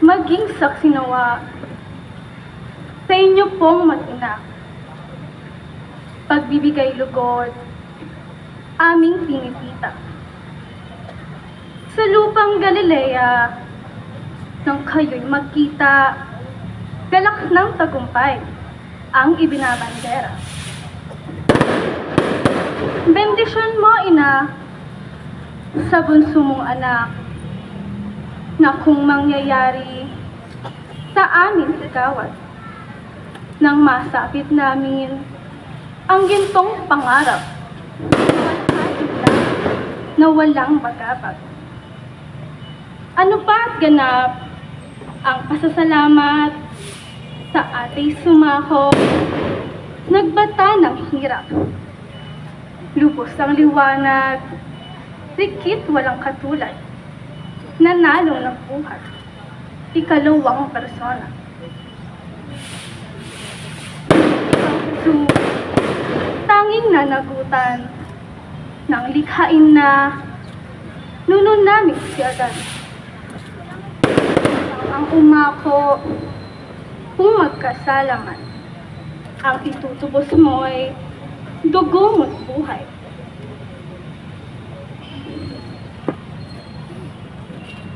maging saksi nawa sa inyo pong mag-ina. Pagbibigay lugod, aming pinipita. Sa lupang Galilea, nang kayo'y magkita, galak ng tagumpay ang ibinabandera. Bendisyon mo, ina, sa bunso mong anak, na kung mangyayari sa amin sigawat, nang masapit namin ang gintong pangarap na walang magabag. Ano pa ganap ang pasasalamat sa ating sumako, nagbata ng hirap. Lubos ang liwanag, rikit walang katulad, nanalo ng buhat, ikalawang persona. So, tanging nanagutan ng likhain na nuno namin si Adan. Ang umako kung magkasalaman, ang itutubos mo'y dugo mo't buhay.